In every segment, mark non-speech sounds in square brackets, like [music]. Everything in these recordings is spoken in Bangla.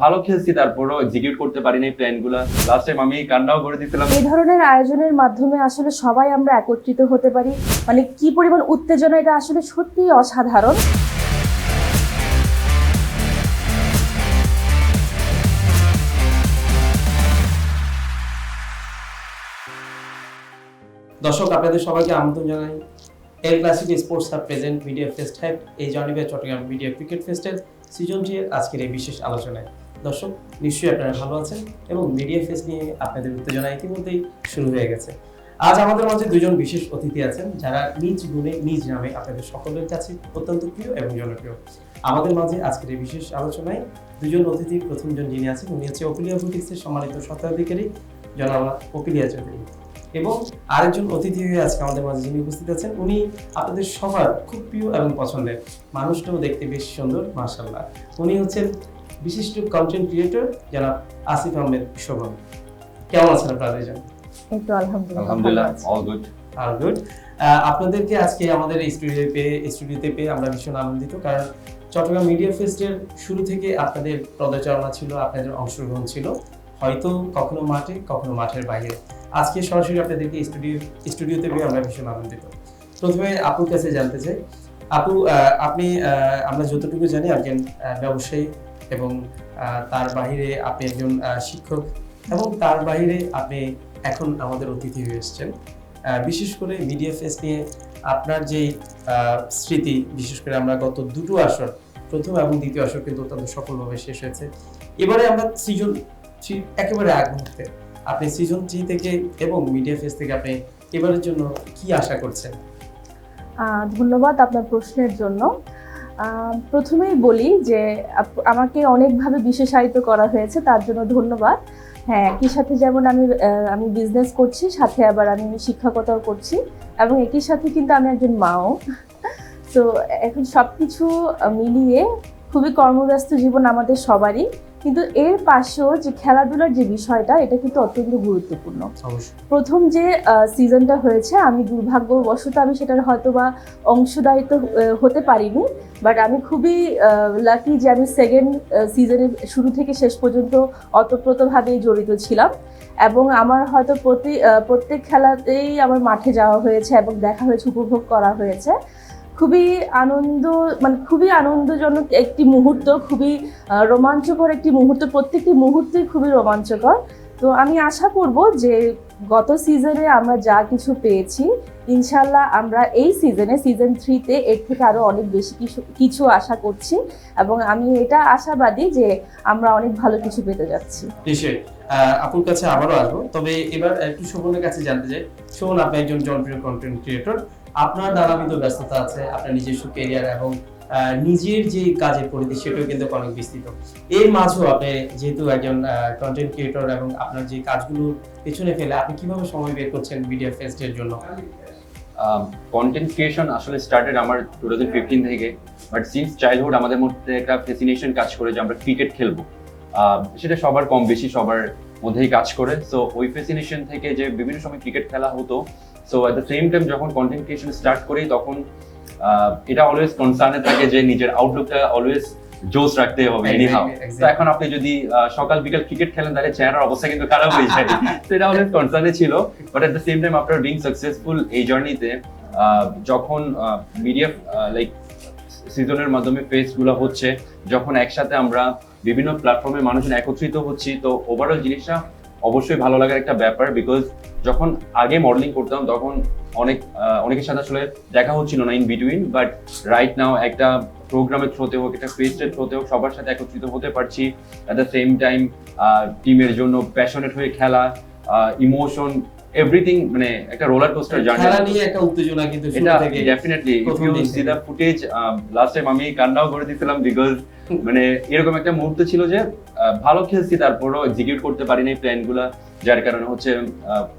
ভালো খেলছি তারপরও এক্সিকিউট করতে পারিনি প্ল্যানগুলা। লাস্ট টাইম আমি কান্নাও করে দিছিলাম এই ধরনের আয়োজনের মাধ্যমে আসলে সবাই আমরা একত্রিত হতে পারি। মানে কি পরিমাণ উত্তেজনা এটা আসলে সত্যিই অসাধারণ। দর্শক আপনাদের সবাইকে আমন্ত্রণ জানাই। L classic sports hub present media fest হ্যাপ এই জনিবে চট্টগ্রাম মিডিয়া ক্রিকেট ফেস্টের সিজন আজকের এই বিশেষ আলোচনায়। দর্শক, নিশ্চয়ই আপনারা ভালো আছেন এবং মিডিয়া ফেস্ট নিয়ে আপনাদের উত্তেজনা ইতিমধ্যেই শুরু হয়ে গেছে। আজ আমাদের মাঝে দুজন বিশেষ অতিথি আছেন, যারা নিজ গুণে, নিজ নামে আপনাদের সকলের কাছে অত্যন্ত প্রিয় এবং জনপ্রিয়। আমাদের মাঝে আজকের এই বিশেষ আলোচনায় দুজন অতিথি প্রথমজন যিনি আছেন, উনি হচ্ছে অপিলিয়া বুটিক্সের সম্মানিত স্বত্বাধিকারী, জনাব অপিলিয়া চৌধুরী। এবং আরেকজন অতিথি হয়ে আজকে আমাদের মাঝে যিনি উপস্থিত আছেন উনি আপনাদের সবার খুব প্রিয় এবং পছন্দের। মানুষটাও দেখতে বেশ সুন্দর মার্শাল্লাহ উনি হচ্ছেন বিশিষ্ট কন্টেন্ট ক্রিয়েটর জনাব আসিফ আহমেদ শোভন। কেমন আছেন আপনারা দুজন এই তো আলহামদুলিল্লাহ আলহামদুলিল্লাহ অল গুড আর গুড আপনাদেরকে আজকে আমাদের এই স্টুডিও পেয়ে স্টুডিওতে পেয়ে আমরা ভীষণ আনন্দিত কারণ চট্টগ্রাম মিডিয়া ফেস্টের শুরু থেকে আপনাদের পদচারণা ছিল আপনাদের অংশগ্রহণ ছিল। হয়তো কখনো মাঠে, কখনো মাঠের বাইরে। আজকে সরাসরি আপনাদেরকে স্টুডিও, স্টুডিওতে পেয়ে আমরা ভীষণ আনন্দিত প্রথমে আপুর কাছে জানতে চাই। আপু আপনি আমরা যতটুকু জানি একজন ব্যবসায়ী এবং তার বাইরে আপনি একজন শিক্ষক এবং তার বাইরে আপনি এখন আমাদের অতিথি হয়ে এসেছেন। বিশেষ করে মিডিয়া ফেস নিয়ে আপনার যেই স্মৃতি, বিশেষ করে আমরা গত দুটো আসর, প্রথম এবং দ্বিতীয় আসর কিন্তু অত্যন্ত সফলভাবে শেষ হয়েছে। এবারে আমরা সিজন থ্রি একেবারে আগ মুহূর্তে। আপনি সিজন থ্রি থেকে এবং মিডিয়া ফেস থেকে আপনি এবারের জন্য কি আশা করছেন? ধন্যবাদ আপনার প্রশ্নের জন্য। প্রথমেই বলি যে আমাকে অনেকভাবে বিশেষায়িত করা হয়েছে, তার জন্য ধন্যবাদ। হ্যাঁ একই সাথে যেমন আমি আমি বিজনেস করছি, সাথে আবার আমি শিক্ষকতাও করছি, এবং একই সাথে কিন্তু আমি একজন মাও। [laughs] তো এখন সব কিছু মিলিয়ে খুবই কর্মব্যস্ত জীবন আমাদের সবারই। কিন্তু এর পাশেও যে খেলাধুলার যে বিষয়টা এটা কিন্তু অত্যন্ত গুরুত্বপূর্ণ। প্রথম যে সিজনটা হয়েছে আমি দুর্ভাগ্যবশত আমি সেটার হয়তো বা অংশদায়িত্ব আহ, হতে পারিনি বাট আমি খুবই লাকি যে আমি সেকেন্ড সিজনের শুরু থেকে শেষ পর্যন্ত অতপ্রতভাবে জড়িত ছিলাম। এবং আমার হয়তো প্রতি প্রত্যেক খেলাতেই আমার মাঠে যাওয়া হয়েছে এবং দেখা হয়েছে উপভোগ করা হয়েছে। খুবই আনন্দ মানে খুবই আনন্দজনক একটি মুহূর্ত, খুবই রোমাঞ্চকর একটি মুহূর্ত, প্রত্যেকটি মুহূর্তই খুবই রোমাঞ্চকর। তো আমি আশা করব যে গত সিজনে আমরা যা কিছু পেয়েছি ইনশাল্লাহ আমরা এই সিজনে, সিজন থ্রিতে এর থেকে আরও অনেক বেশি কিছু কিছু আশা করছি এবং আমি এটা আশাবাদী যে আমরা অনেক ভালো কিছু পেতে যাচ্ছি। আপুর কাছে আবারও আসব। তবে এবার একটু শোভনের কাছে জানতে চাই। শোভন, আপনি একজন জনপ্রিয় কন্টেন্ট ক্রিয়েটর আপনার নানাবিধ ব্যস্ততা আছে, আপনার নিজস্ব কেরিয়ার এবং নিজের যে কাজের পরিধি সেটাও কিন্তু অনেক বিস্তৃত। এর মাঝেও আপনি যেহেতু একজন কন্টেন্ট ক্রিয়েটর এবং আপনার যে কাজগুলো পেছনে ফেলে, আপনি কীভাবে সময় বের করছেন মিডিয়া ফেস্টের জন্য? কন্টেন্ট ক্রিয়েশন আসলে স্টার্টেড আমার টু থাউজেন্ড ফিফটিন থেকে বাট সিন্স চাইল্ডহুড আমাদের মধ্যে একটা ফেসিনেশন কাজ করে যে আমরা ক্রিকেট খেলব। সেটা সবার কম বেশি, সবার মধ্যেই কাজ করে। সো ওই ফেসিনেশন থেকে যে বিভিন্ন সময় ক্রিকেট খেলা হতো so at the same time যখন কন্টেন্ট ক্রিয়েশন স্টার্ট করি তখন এটা অলওয়েজ কনসার্নে থাকে যে নিজের আউটলুকটা অলওয়েজ জোস রাখতে হবে এনিহাউ তো এখন আপনি যদি সকাল বিকাল ক্রিকেট খেলেন তাহলে চেহারার অবস্থা কিন্তু খারাপ হয়ে যায়। [laughs] তো এটা অলওয়েজ কনসার্নে ছিল। But at the same time after being successful এই জার্নিতে যখন মিডিয়া লাইক সিজনের মাধ্যমে ফেসগুলো হচ্ছে যখন একসাথে আমরা বিভিন্ন প্ল্যাটফর্মে মানুষজন একত্রিত হচ্ছি। তো ওভারঅল জিনিসটা অবশ্যই ভালো লাগার একটা ব্যাপার বিকজ যখন আগে মডেলিং করতাম তখন অনেক অনেকের সাথে আসলে দেখা হচ্ছিল না in between but right now একটা প্রোগ্রামের থ্রোতে হোক, একটা ফেস্টের থ্রোতে হোক, সবার সাথে একত্রিত হতে পারছি। অ্যাট দ্য সেম টাইম টিমের জন্য প্যাশনেট হয়ে খেলা ইমোশন এভরিথিং মানে একটা রোলার কোস্টার জার্নি খেলা নিয়ে একটা উত্তেজনা কিন্তু শুরু থেকে definitely if you see the footage last time আমি কান্নাও করে দিয়েছিলাম বিকজ মানে এরকম একটা মুহূর্ত ছিল যে ভালো খেলছি তারপরও এক্সিকিউট করতে পারিনি প্ল্যানগুলা যার কারণে হচ্ছে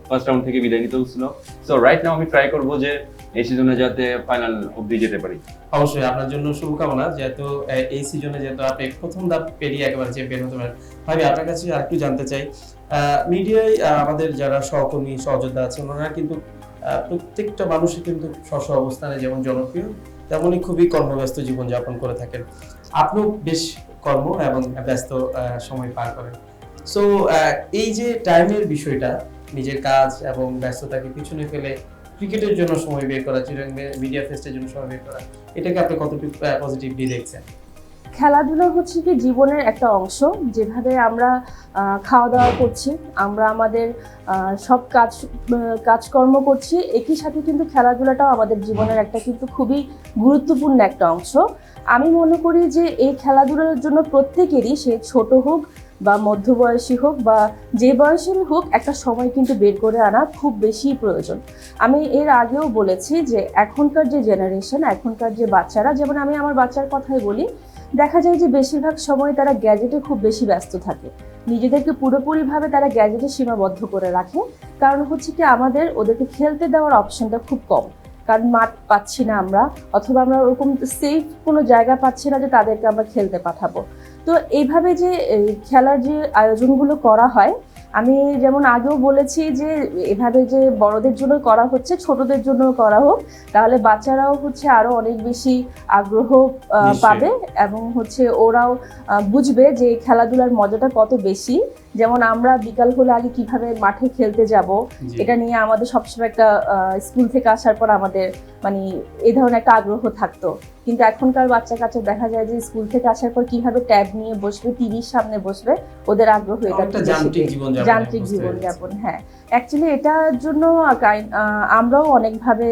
ফার্স্ট রাউন্ড থেকে বিদায় নিতে হচ্ছিল সো রাইট নাও আমি ট্রাই করব যে এই সিজনে যাতে ফাইনাল অবধি যেতে পারি। অবশ্যই, আপনার জন্য শুভকামনা। যেহেতু এই সিজনে যেহেতু আপনি প্রথম ধাপ পেরিয়ে একেবারে চ্যাম্পিয়ন হতে পারেন, ভাবি, আপনার কাছে আরেকটু জানতে চাই মিডিয়ায় আমাদের যারা সহকর্মী, সহযোদ্ধা আছেন ওনারা কিন্তু প্রত্যেকটা মানুষই কিন্তু স্ব অবস্থানে যেমন জনপ্রিয়, তেমনই খুবই কর্মব্যস্ত জীবনযাপন করে থাকেন। আপনিও বেশ কর্ম এবং ব্যস্ত সময় পার করেন। সো এই যে টাইমের বিষয়টা, নিজের কাজ এবং ব্যস্ততাকে পিছনে ফেলে ক্রিকেটের জন্য সময় বের করা, চিরাং মিডিয়া ফেস্টের জন্য সময় বের করা, এটাকে আপনি কতটুকু পজিটিভলি দেখছেন? খেলাধুলা হচ্ছে কি জীবনের একটা অংশ, যেভাবে আমরা খাওয়া দাওয়া করছি, আমরা আমাদের সব কাজ কাজকর্ম করছি, একই সাথে কিন্তু খেলাধুলাটাও আমাদের জীবনের একটা কিন্তু খুবই গুরুত্বপূর্ণ একটা অংশ। আমি মনে করি যে এই খেলাধুলার জন্য প্রত্যেকেরই সে ছোট হোক বা মধ্যবয়সী হোক বা যে বয়সেরই হোক, একটা সময় কিন্তু বের করে আনা খুব বেশি প্রয়োজন। আমি এর আগেও বলেছি যে এখনকার যে জেনারেশন এখনকার যে বাচ্চারা, যেমন আমি আমার বাচ্চার কথাই বলি, দেখা যায় যে বেশিরভাগ সময় তারা গ্যাজেটে খুব বেশি ব্যস্ত থাকে। নিজেদেরকে পুরোপুরিভাবে তারা গ্যাজেটে সীমাবদ্ধ করে রাখে। কারণ হচ্ছে কি, আমাদের ওদেরকে খেলতে দেওয়ার অপশনটা খুব কম। কারণ মাঠ পাচ্ছি না আমরা অথবা আমরা ওরকম সেফ কোনো জায়গা পাচ্ছি না যে তাদেরকে আমরা খেলতে পাঠাবো। তো এইভাবে যে খেলার যে আয়োজনগুলো করা হয় আমি যেমন আগেও বলেছি যে এভাবে যে বড়দের জন্য করা হচ্ছে ছোটদের জন্য করা হোক তাহলে বাচ্চারাও হচ্ছে আরও অনেক বেশি আগ্রহ পাবে এবং হচ্ছে ওরাও বুঝবে যে খেলাধুলার মজাটা কত বেশি। যেমন আমরা বিকাল হলে আগে কীভাবে মাঠে খেলতে যাব এটা নিয়ে আমাদের সবসময় একটা স্কুল থেকে আসার পর আমাদের মানে এই ধরনের একটা আগ্রহ থাকতো। কিন্তু এখনকার বাচ্চা কাচ্চা দেখা যায় যে স্কুল থেকে আসার পর কীভাবে ট্যাব নিয়ে বসবে টিভির সামনে বসবে ওদের আগ্রহ এটা যান্ত্রিক জীবনযাপনে হ্যাঁ। অ্যাকচুয়ালি এটার জন্য আমরাও অনেকভাবে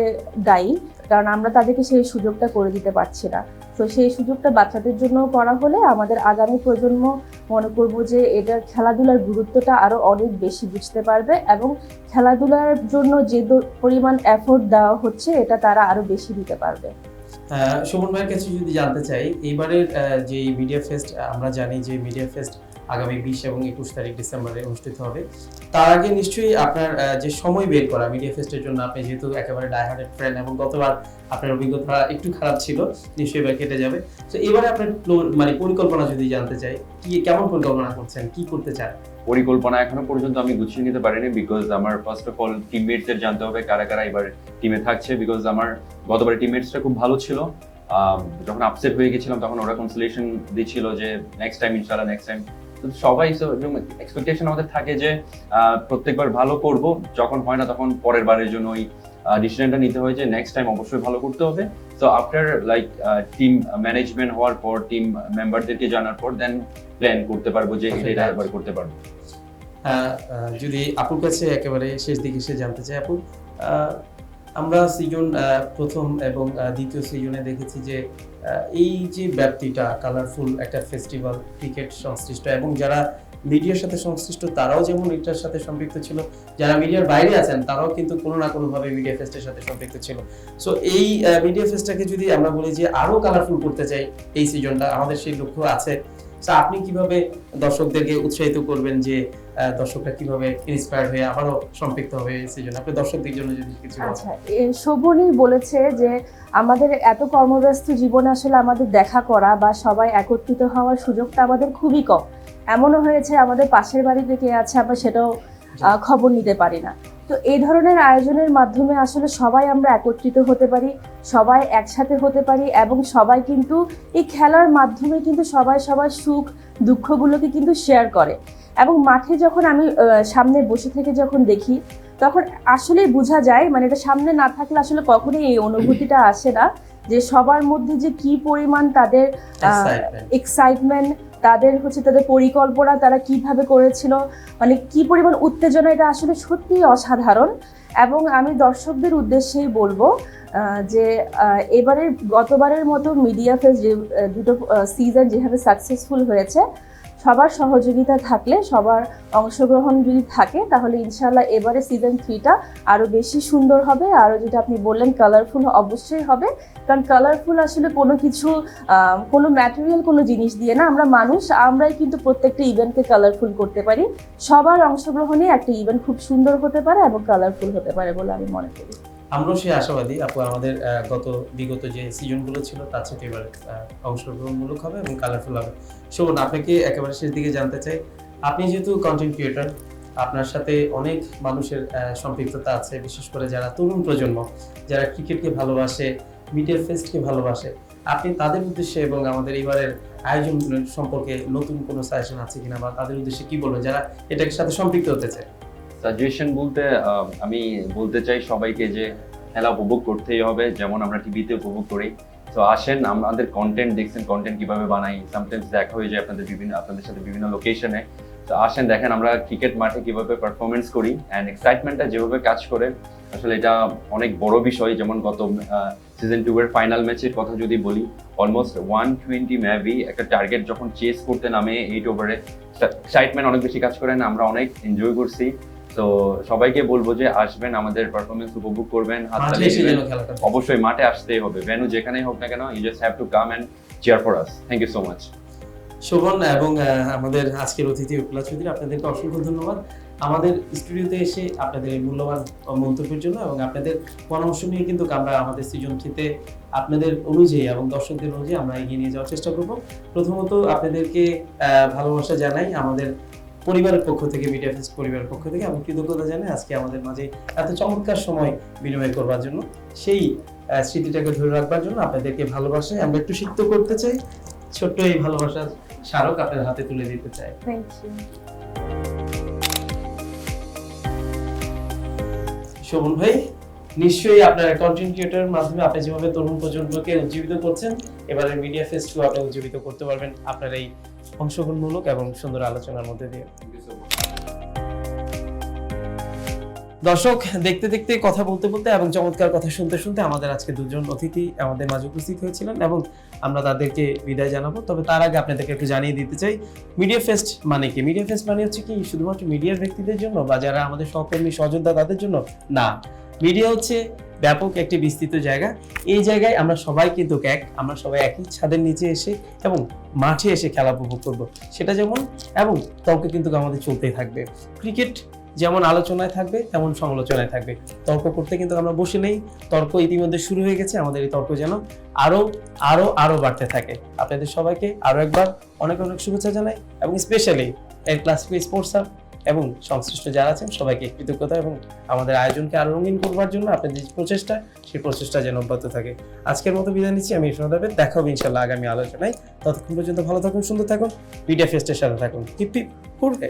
দায়ী কারণ আমরা তাদেরকে সেই সুযোগটা করে দিতে পারছি না। তো সেই সুযোগটা বাচ্চাদের জন্য করা হলে আমাদের আগামী প্রজন্ম মনে করব যে এটা খেলাধুলার গুরুত্বটা আরও অনেক বেশি বুঝতে পারবে এবং খেলাধুলার জন্য যে পরিমাণ এফোর্ট দেওয়া হচ্ছে, এটা তারা আরও বেশি দিতে পারবে। সুমন ভাইয়ের কাছে যদি জানতে চাই, এবারের যে মিডিয়া ফেস্ট আমরা জানি যে মিডিয়া ফেস্ট আগামী বিশ এবং একুশ তারিখ ডিসেম্বরে অনুষ্ঠিত হবে তার আগে নিশ্চয়ই আপনার যে সময় বের করা মিডিয়া ফেস্টের জন্য আপনি যেহেতু একেবারে ডাইহার্টেড ফ্রেন্ড এবং গতবার আপনার অভিজ্ঞতা একটু খারাপ ছিল, নিশ্চয়ই এবার কেটে যাবে। তো এবারে আপনার মানে পরিকল্পনা যদি জানতে চাই, কি, কেমন পরিকল্পনা করছেন, কি করতে চান? পরিকল্পনা এখনও পর্যন্ত আমি গুছিয়ে নিতে পারিনি বিকজ আমার ফার্স্ট অফ অল টিমমেটসদের জানতে হবে কারা কারা এবার টিমে থাকছে বিকজ আমার গতবার টিমমেটসটা খুব ভালো ছিল। যখন আপসেট হয়ে গেছিলাম তখন ওরা কনসোলেশন দিচ্ছিল যে নেক্সট টাইম ইনশাল্লাহ নেক্সট টাইম সবাই এক্সপেকটেশন আমাদের থাকে যে প্রত্যেকবার ভালো করব। যখন হয় না তখন পরের বারের জন্য ওই ডিসিশনটা নিতে হয় যে নেক্সট টাইম অবশ্যই ভালো করতে হবে। তো আফটার লাইক টিম ম্যানেজমেন্ট হওয়ার পর টিম মেম্বারদেরকে জানার পর দেন প্ল্যান করতে পারব যে এটা একবার করতে পারব। আহ, যদি আপুর কাছে একেবারে শেষ দিকে এসে জানতে চাই আপু আমরা সিজন প্রথম এবং দ্বিতীয় সিজনে দেখেছি যে এই যে ব্যাপ্তিটা কালারফুল একটা ফেস্টিভ্যাল ক্রিকেট সংশ্লিষ্ট এবং যারা মিডিয়ার সাথে সংশ্লিষ্ট, তারাও যেমন এটার সাথে সম্পৃক্ত ছিল, যারা মিডিয়ার বাইরে আছেন, তারাও কিন্তু কোনো না কোনোভাবে মিডিয়া ফেস্টের সাথে সম্পৃক্ত ছিল। সো এই মিডিয়া ফেস্টটাকে যদি আমরা বলি যে আরও কালারফুল করতে চাই, এই সিজনটা, আমাদের সেই লক্ষ্য আছে। আপনি কীভাবে দর্শকদেরকে উৎসাহিত করবেন যে দর্শকরা কীভাবে ইন্সপায়ার হয়ে আবারও সম্পৃক্ত হবে এই সিজন আপনি দর্শকদের জন্য যদি কিছু আচ্ছা বলেছে যে, আমাদের এত কর্মব্যস্ত জীবনে আসলে আমাদের দেখা করা বা সবাই একত্রিত হওয়ার সুযোগটা আমাদের খুবই কম। এমনও হয়েছে আমাদের পাশের বাড়িতে কে আছে আমরা সেটাও খবর নিতে পারি না। তো এই ধরনের আয়োজনের মাধ্যমে আসলে সবাই আমরা একত্রিত হতে পারি সবাই একসাথে হতে পারি এবং সবাই কিন্তু এই খেলার মাধ্যমে কিন্তু সবাই সবার সুখ দুঃখগুলোকে কিন্তু শেয়ার করে। এবং মাঠে যখন আমি সামনে বসে থেকে যখন দেখি তখন আসলেই বোঝা যায় মানে এটা সামনে না থাকলে আসলে কখনোই এই অনুভূতিটা আসে না যে সবার মধ্যে যে কি পরিমাণ তাদের এক্সাইটমেন্ট তাদের হচ্ছে তাদের পরিকল্পনা তারা কীভাবে করেছিল মানে কি পরিমাণ উত্তেজনা, এটা আসলে সত্যিই অসাধারণ। এবং আমি দর্শকদের উদ্দেশ্যেই বলব যে এবারের, গতবারের মতো মিডিয়া ফেস যে দুটো সিজন যেভাবে সাকসেসফুল হয়েছে সবার সহযোগিতা থাকলে, সবার অংশগ্রহণ যদি থাকে, তাহলে ইনশাল্লাহ এবারে সিজন থ্রিটা আরও বেশি সুন্দর হবে। আরও যেটা আপনি বললেন কালারফুল অবশ্যই হবে। কারণ কালারফুল আসলে কোনো কিছু কোনো ম্যাটেরিয়াল কোনো জিনিস দিয়ে না আমরা মানুষ, আমরাই কিন্তু প্রত্যেকটা ইভেন্টকে কালারফুল করতে পারি। সবার অংশগ্রহণে একটা ইভেন্ট খুব সুন্দর হতে পারে এবং কালারফুল হতে পারে বলে আমি মনে করি। আমরাও সেই আশাবাদী। আপু, আমাদের গত, বিগত যে সিজনগুলো ছিল, তার সাথে এবার অংশগ্রহণমূলক হবে এবং কালারফুল হবে। শোভন, আপনাকে একেবারে শেষ দিকে জানতে চাই। আপনি যেহেতু কন্টেন্ট ক্রিয়েটর আপনার সাথে অনেক মানুষের সম্পৃক্ততা আছে, বিশেষ করে যারা তরুণ প্রজন্ম, যারা ক্রিকেটকে ভালোবাসে মিডিয়া ফেস্টকে ভালোবাসে, আপনি তাদের উদ্দেশ্যে এবং আমাদের এবারের আয়োজন সম্পর্কে নতুন কোনো সাজেশন আছে কিনা বা তাদের উদ্দেশ্যে কি বলবেন? যারা এটার সাথে সম্পৃক্ত হতে চায়। সাজেশন বলতে আমি বলতে চাই সবাইকে যে খেলা উপভোগ করতেই হবে, যেমন আমরা টিভিতে উপভোগ করি। তো আসেন, আমাদের কন্টেন্ট দেখছেন কন্টেন্ট কীভাবে বানাই? সামটাইমস দেখা হয়ে যায় আপনাদের বিভিন্ন, আপনাদের সাথে বিভিন্ন লোকেশনে তো আসেন, দেখেন আমরা ক্রিকেট মাঠে কীভাবে পারফরমেন্স করি অ্যান্ড এক্সাইটমেন্টটা যেভাবে কাজ করে, আসলে এটা অনেক বড় বিষয়। যেমন গত সিজন টু এর ফাইনাল ম্যাচের কথা যদি বলি অলমোস্ট ওয়ান টোয়েন্টি ম্যাভি একটা টার্গেট যখন চেস করতে নামে এইট ওভারে এক্সাইটমেন্ট অনেক বেশি কাজ করেন আমরা অনেক এনজয় করছি। তো সবাইকে বলব যে আসবেন আমাদের পারফরমেন্স উপভোগ করবেন হাততালি এসে দিবেন। অবশ্যই মাঠে আসতেই হবে। ভেনু যেখানেই হোক না কেন you just have to come cheer for us thank you so much Shovon এবং আমাদের আজকের অতিথি উকলা চৌধুরী আপনাদেরকে অসংখ্য ধন্যবাদ। আমাদের স্টুডিওতে এসে আপনাদের এই মূল্যবান মন্তব্যের জন্য এবং আপনাদের পরামর্শ নিয়ে কিন্তু আমরা আমাদের সৃজন থ্রিতে আপনাদের অনুযায়ী এবং দর্শকদের অনুযায়ী আমরা এগিয়ে নিয়ে যাওয়ার চেষ্টা করব। প্রথমত আপনাদেরকে আহ, ভালোবাসা জানাই আমাদের পরিবারের পক্ষ থেকে মিডিয়া ফেস্ট পরিবারের পক্ষ থেকে আমি কৃতজ্ঞতা জানাই আজকে আমাদের মাঝে এত চমৎকার সময় বিনিময় করবার জন্য। সেই স্মৃতিটাকে ধরে রাখবার জন্য আপনাদেরকে ভালোবাসায় আমরা একটু সিক্ত করতে চাই। ছোট্ট এই ভালোবাসার স্মারক আপনার হাতে তুলে দিতে চাই। শোভন ভাই নিশ্চয়ই আপনার কন্টেন্ট ক্রিয়েটরের মাধ্যমে আপনি যেভাবে তরুণ প্রজন্মকে উজ্জীবিত করছেন এবারে মিডিয়া ফেস্টকেও আপনি উজ্জীবিত করতে পারবেন আপনার এই অংশগ্রহণমূলক এবং সুন্দর আলোচনার মধ্যে দিয়ে। দর্শক দেখতে দেখতে কথা বলতে বলতে এবং চমৎকার কথা শুনতে শুনতে আমাদের আজকে দুজন অতিথি আমাদের মাঝে উপস্থিত হয়েছিলেন এবং আমরা তাদেরকে বিদায় জানাব। তবে তার আগে আপনাদেরকে একটু জানিয়ে দিতে চাই মিডিয়া ফেস্ট মানে কি? মিডিয়া ফেস্ট মানে হচ্ছে কি শুধুমাত্র মিডিয়ার ব্যক্তিদের জন্য বা যারা আমাদের সহকর্মী সহযোদ্ধা তাদের জন্য? না। মিডিয়া হচ্ছে ব্যাপক একটি বিস্তৃত জায়গা। এই জায়গায় আমরা সবাই কিন্তু এক, আমরা সবাই একই ছাদের নিচে এসে এবং মাঠে এসে খেলা উপভোগ করব। সেটা যেমন এবং তর্ক কিন্তু আমাদের চলতেই থাকবে। ক্রিকেট যেমন আলোচনায় থাকবে, তেমন সমালোচনায় থাকবে। তর্ক করতে কিন্তু আমরা বসে নেই। তর্ক ইতিমধ্যে শুরু হয়ে গেছে, আমাদের এই তর্ক যেন আরও আরও আরও বাড়তে থাকে। আপনাদের সবাইকে আরও একবার অনেক অনেক শুভেচ্ছা জানাই এবং স্পেশালি এর ক্লাস স্পোর্টস হাব এবং সংশ্লিষ্ট যারা আছেন, সবাইকে কৃতজ্ঞতা এবং আমাদের আয়োজনকে আরও রঙিন করবার জন্য আপনাদের যে প্রচেষ্টা, সেই প্রচেষ্টা যেন অব্যাহত থাকে। আজকের মতো বিদায় নিচ্ছি, আমি ইরফান দেবেন দেখা হবে ইনশাল্লাহ আগামী আলোচনায়। ততক্ষণ পর্যন্ত ভালো থাকুন, সুন্দর থাকুন পিডিএফ ফেস্টের সাথে থাকুন। টিপ হুররে